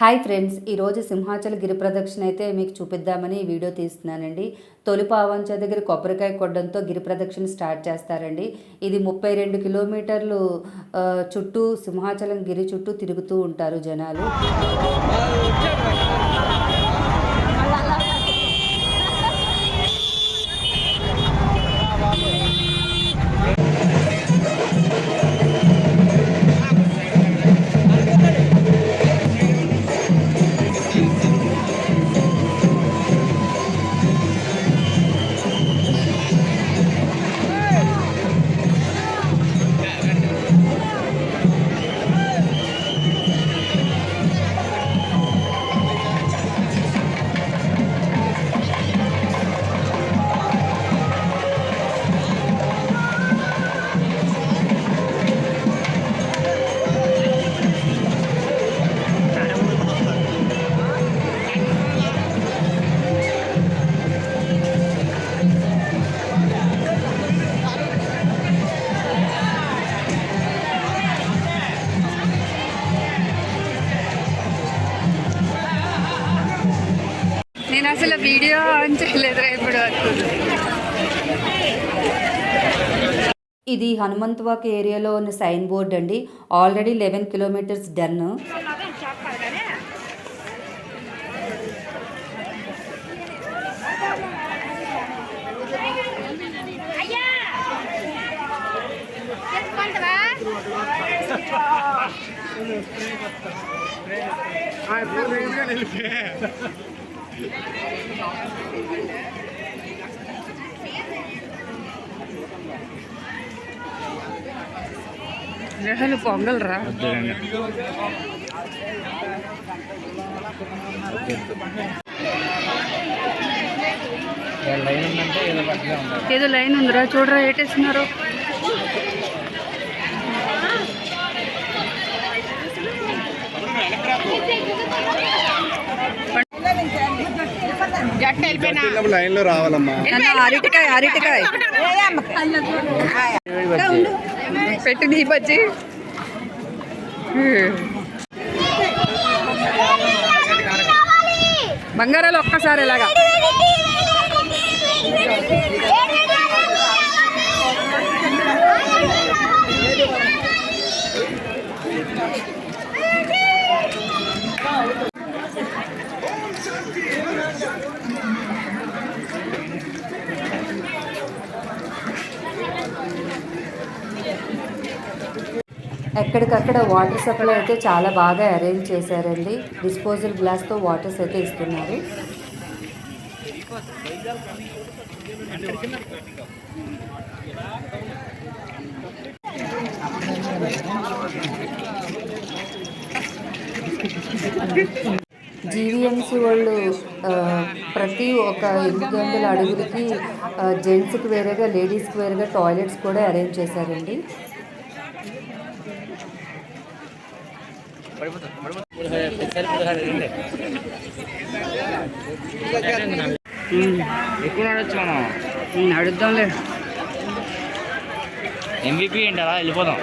Hi friends ఈరోజు సింహాచల గిరి ప్రదక్షిణ అయితే మీకు చూపిద్దామని ఈ వీడియో తీస్తున్నానండి. తొలి పావంచ దగ్గర కొబ్బరికాయ కొట్టడంతో గిరి ప్రదక్షిణ స్టార్ట్ చేస్తారండి. ఇది ముప్పై రెండు కిలోమీటర్లు చుట్టూ సింహాచలం గిరి చుట్టూ తిరుగుతూ ఉంటారు జనాలు. నేను అసలు వీడియో ఆన్ చేయలేదు ఇప్పుడు వరకు ఇది హనుమంతవాక్ ఏరియాలో ఉన్న సైన్ బోర్డ్ అండి ఆల్రెడీ లెవెన్ కిలోమీటర్స్ డన్ అసలు పొంగల్ రా లైన్ ఉందంటే ఏదో పట్టుగా ఉండాలి. ఏదో లైన్ ఉందిరా చూడరా ఏటేస్తున్నారు లైన్లో రావాలమ్మా అరటికాయ అరటికాయ పెట్టి నీ బజ్జి బంగారాలు ఒక్కసారి ఇలాగా ఎక్కడికక్కడ వాటర్ సప్లై అయితే చాలా బాగా అరేంజ్ చేశారండి. డిస్పోజల్ గ్లాస్తో వాటర్స్ అయితే ఇస్తున్నారు. జీవీఎంసీ వాళ్ళు ప్రతి ఒక ఎనిమిది వందల అడుగులకి జెంట్స్కి వేరేగా లేడీస్కి వేరేగా టాయిలెట్స్ కూడా అరేంజ్ చేశారండి. ఎక్కువ నడవచ్చు మనం అడుగుదాంలే ఎంబీపీ ఏంటి అలా వెళ్ళిపోదాం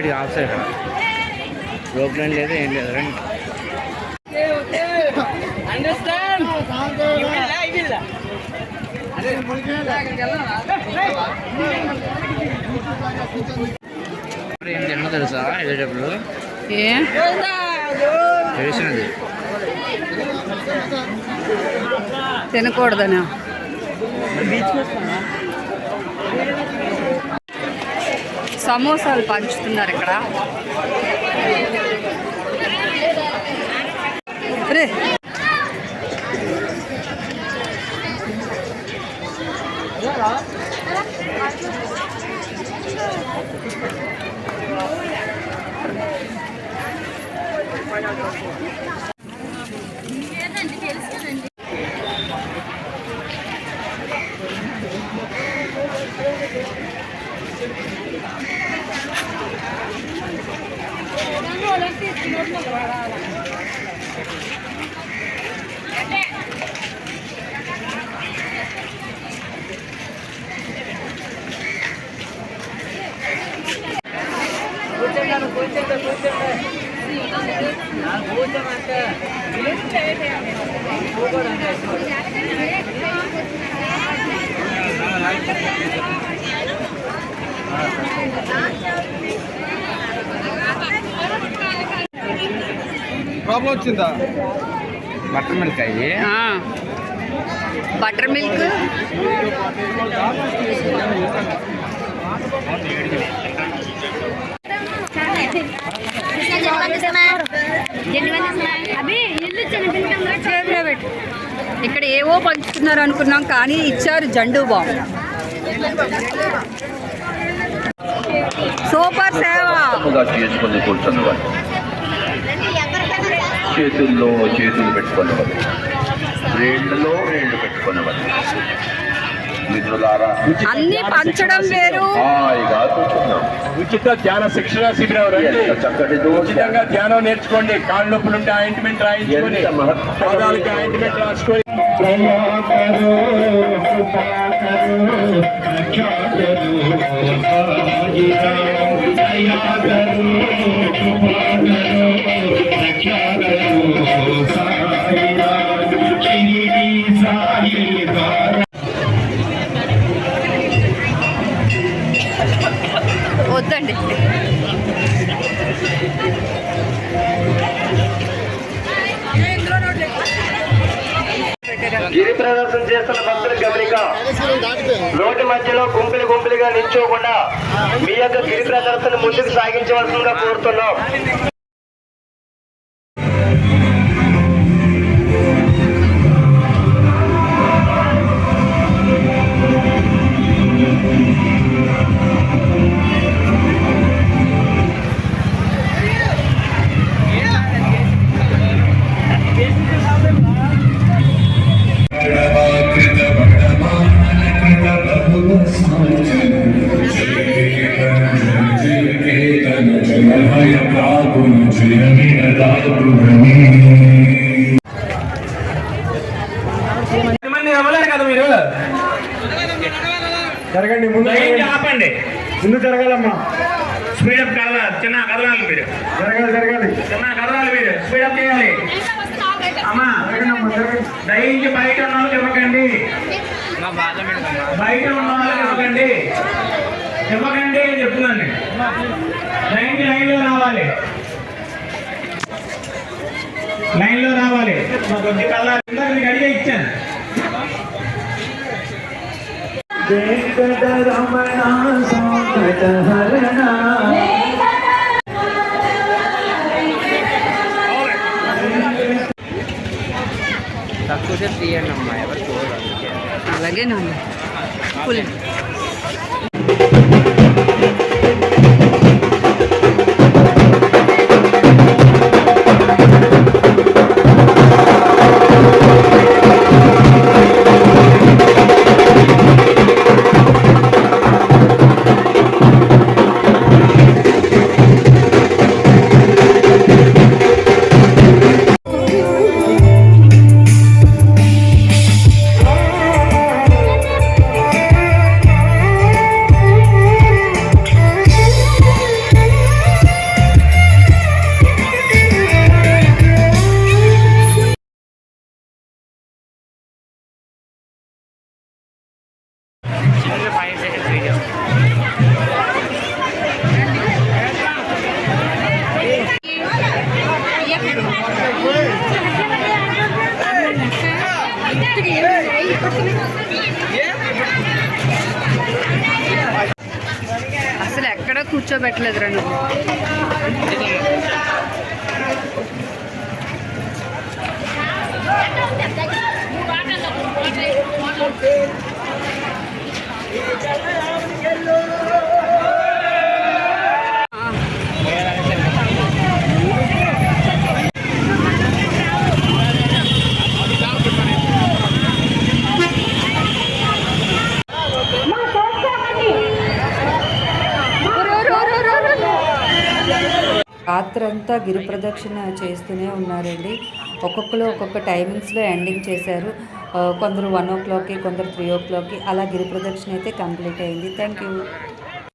కంప్లీట్గా ఆఫ్ సైడ్. రోప్ లైన్ లేదు ఏం లేదు రండి. ఏం తిన్నా తెలుసా వెళ్ళేటప్పుడు తెలిసినది. తినకూడదనా. సమోసాలు పంచుతున్నారు ఇక్కడ. రే. ప్రాబ్లం వచ్చిందా? బటర్ మిల్క్ అయ్యి బటర్ మిల్క్. ఇక్కడ ఏవో పంచుతున్నారు అనుకున్నాం కానీ ఇచ్చారు జండు బామ్. సూపర్ సేవ. చేతుల్లో చేతులు పెట్టుకునేవాళ్ళు. రేళ్ళలో రేళ్ళు పెట్టుకునేవాళ్ళు. అన్ని పంచడం వేరు ఉచిత ధ్యాన శిక్షణ శిబిరం ఉచితంగా ధ్యానం నేర్చుకోండి కాళ్ళ నొప్పులుంటే ఆయింట్మెంట్ రాయించుకొని పాదాలకి ఆయింట్మెంట్ రాసుకొని వద్దండి. గిరి ప్రదర్శన చేస్తున్న భక్తుల గమనిక రోడ్డు మధ్యలో గుంపులు గుంపులుగా నిల్చోకుండా మీ యొక్క గిరి ప్రదర్శన ముందుకు సాగించవలసిందిగా కోరుతున్నాం. జరగండి ముందు ఆపండి. ముందు జరగాలమ్మా. స్పీడప్ కదలాలి చిన్న కదలాలి మీరు. జరగాలి జరగాలి. చిన్న కదలాలి మీరు. స్పీడప్ చేయాలి. అమ్మా దయించి బయట ఉన్న వాళ్ళకి ఇవ్వకండి. బయట ఉన్న వాళ్ళకి ఇవ్వకండి. ఇవ్వకండి అని చెప్తున్నాను దయించి లైన్లో రావాలి. లైన్లో రావాలి. మా కొద్ది కల్లారి ఇందాక మీకు అడిగే ఇచ్చాను తక్కువ సేపు తీయండి అమ్మా ఎవరు చూడాలి అందుకే. ఫుల్ పెట్టలేదు రెండు. రాత్రంతా గిరి ప్రదక్షిణ చేస్తూనే ఉన్నారండి. ఒక్కొక్కరు ఒక్కొక్క టైమింగ్స్లో ఎండింగ్ చేశారు. కొందరు వన్ ఓ క్లాక్కి కొందరు త్రీ ఓ క్లాక్కి అలా గిరి ప్రదక్షిణ అయితే కంప్లీట్ అయింది. Thank you.